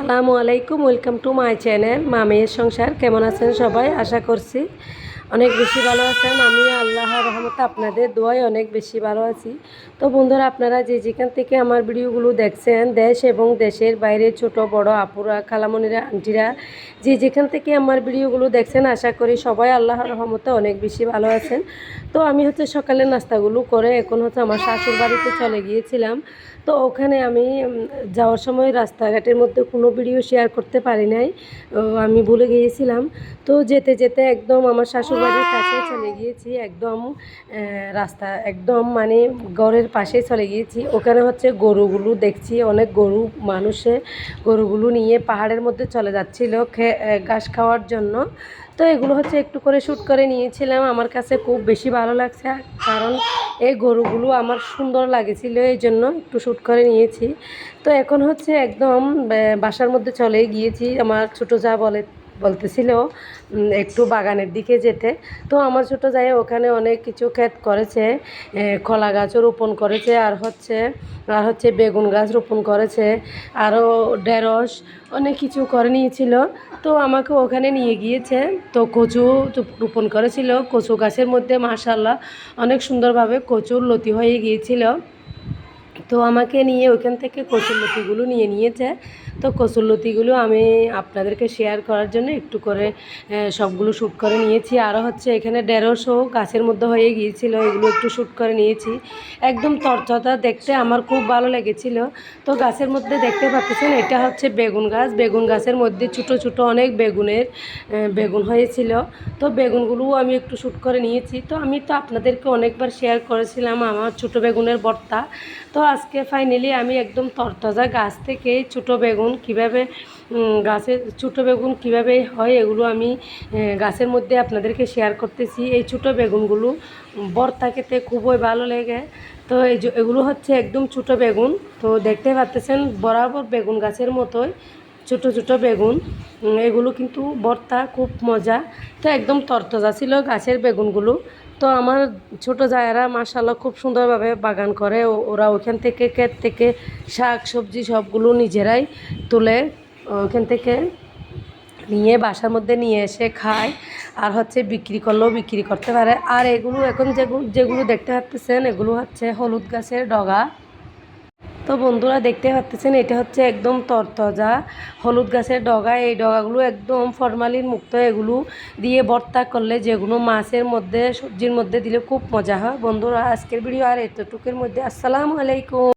আসসালামু আলাইকুম welcome to my channel মামের সংসার। কেমন আছেন সবাই? আশা করছি অনেক বেশি ভালো আছেন। আমি আল্লাহ রহমতে আপনাদের দোয়ায় অনেক বেশি ভালো আছি। তো বন্ধুরা, আপনারা যে যেখান থেকে আমার ভিডিওগুলো দেখছেন, দেশ এবং দেশের বাইরে ছোট, বড় আপুরা, খালামনিরা, আন্টিরা, যে যেখান থেকে আমার ভিডিওগুলো দেখছেন, আশা করি সবাই আল্লাহ রহমতে অনেক বেশি ভালো আছেন। তো আমি হচ্ছে সকালের নাস্তাগুলো করে এখন হচ্ছে আমার শাশুর বাড়িতে চলে গিয়েছিলাম। তো ওখানে আমি যাওয়ার সময় রাস্তাঘাটের মধ্যে কোনো ভিডিও শেয়ার করতে পারি নাই। আমি ভুলে গিয়েছিলাম। তো যেতে যেতে একদম আমার শ্বশুরবাড়ির কাছে চলে গিয়েছি, একদম রাস্তা, একদম মানে ঘরের পাশে চলে গিয়েছি। ওখানে হচ্ছে গরুগুলো দেখছি, অনেক গরু মানুষে গরুগুলো নিয়ে পাহাড়ের মধ্যে চলে যাচ্ছিল ঘাস খাওয়ার জন্য। তো এগুলো হচ্ছে একটু করে শ্যুট করে নিয়েছিলাম, আমার কাছে খুব বেশি ভালো লাগছে কারণ এই গরুগুলো আমার সুন্দর লাগেছিল, এই জন্য একটু শ্যুট করে নিয়েছি। তো এখন হচ্ছে একদম বাসার মধ্যে চলে গিয়েছি, আমার ছোটো যা বলে বলতেছিল একটু বাগানের দিকে যেতে। তো আমার ছোটো যাই ওখানে অনেক কিছু ক্ষেত করেছে কলা গাছও রোপণ করেছে, আর হচ্ছে আর হচ্ছে বেগুন গাছ রোপণ করেছে, আরও ঢেঁড়স অনেক কিছু করে নিয়েছিল। তো আমাকে ওখানে নিয়ে গিয়েছে। তো কচু রোপণ করেছিল। কচু গাছের মধ্যে মাশাল্লাহ অনেক সুন্দরভাবে কচুর লতি হয়ে গিয়েছিল। তো আমাকে নিয়ে ওইখান থেকে কচুরলতিগুলো নিয়ে নিয়েছে। তো কচুরলতিগুলো আমি আপনাদেরকে শেয়ার করার জন্য একটু করে সবগুলো শ্যুট করে নিয়েছি। আরও হচ্ছে এখানে দেড়শো গাছের মধ্যে হয়ে গিয়েছিল, এগুলো একটু শ্যুট করে নিয়েছি। একদম তরচতা দেখতে আমার খুব ভালো লেগেছিল। তো গাছের মধ্যে দেখতে পাচ্ছেন, এটা হচ্ছে বেগুন গাছ। বেগুন গাছের মধ্যে ছোটো ছোটো অনেক বেগুনের বেগুন হয়েছিল। তো বেগুনগুলোও আমি একটু শ্যুট করে নিয়েছি। তো আমি তো আপনাদেরকে অনেকবার শেয়ার করেছিলাম, আমার ছোটো বেগুনের ভর্তা তো আজকে ফাইনালি আমি একদম তরতাজা গাছ থেকে ছোটো বেগুন কীভাবে গাছের ছোটো বেগুন কীভাবে হয় এগুলো আমি গাছের মধ্যে আপনাদেরকে শেয়ার করতেছি। এই ছোটো বেগুনগুলো ভর্তা খেতে খুবই ভালো লাগে। তো এই এগুলো হচ্ছে একদম ছোটো বেগুন। তো দেখতে পাচ্তেছেন বরাবর বেগুন গাছের মতোই ছোটো ছোটো বেগুন। এগুলো কিন্তু বর্তা খুব মজা। তো একদম তরতাজা ছিল গাছের বেগুনগুলো। তো আমার ছোট জায়েরা মাসাল্লাহ খুব সুন্দরভাবে বাগান করে। ওরা ওখান থেকে ক্ষেত থেকে শাক, সবজি সবগুলো নিজেরাই তুলে ওখান থেকে নিয়ে বাসার মধ্যে নিয়ে এসে খায় আর হচ্ছে বিক্রি করলেও বিক্রি করতে পারে। আর এগুলো এখন যেগুলো যেগুলো দেখতে পাচ্ছেন এগুলো হচ্ছে হলুদ গাছের ডগা। তো বন্ধুরা দেখতে পাচ্ছেন এটা হচ্ছে একদম তরতজা হলুদ গাছের ডগা। এই ডগাগুলো একদম ফরমালিন মুক্ত, এগুলো দিয়ে বর্তা করলে যেগুলো মাছের মধ্যে, সবজির মধ্যে দিলে খুব মজা হয়। বন্ধুরা, আজকের ভিডিও আর এতটুকের মধ্যে। আসসালামু আলাইকুম।